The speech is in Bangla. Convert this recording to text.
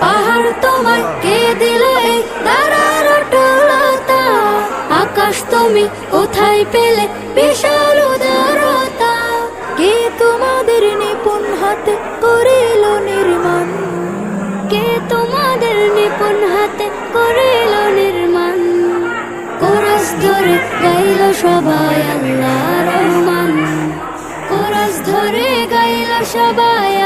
পাহাড় তোমায় কে দিল? এই দাঁড়ার টলতা আকাশ তুমি কোথায় পেলে? বিশাল উদারতা। কে তোমাদের নিপুণ হাতে করিল নির্মাণ? কে তোমাদের নিপুণ হাতে করিল নির্মাণ? কোরস ধরে গাইল সবাই আল্লাহ রহমান কোরস ধরে গাইল সবাই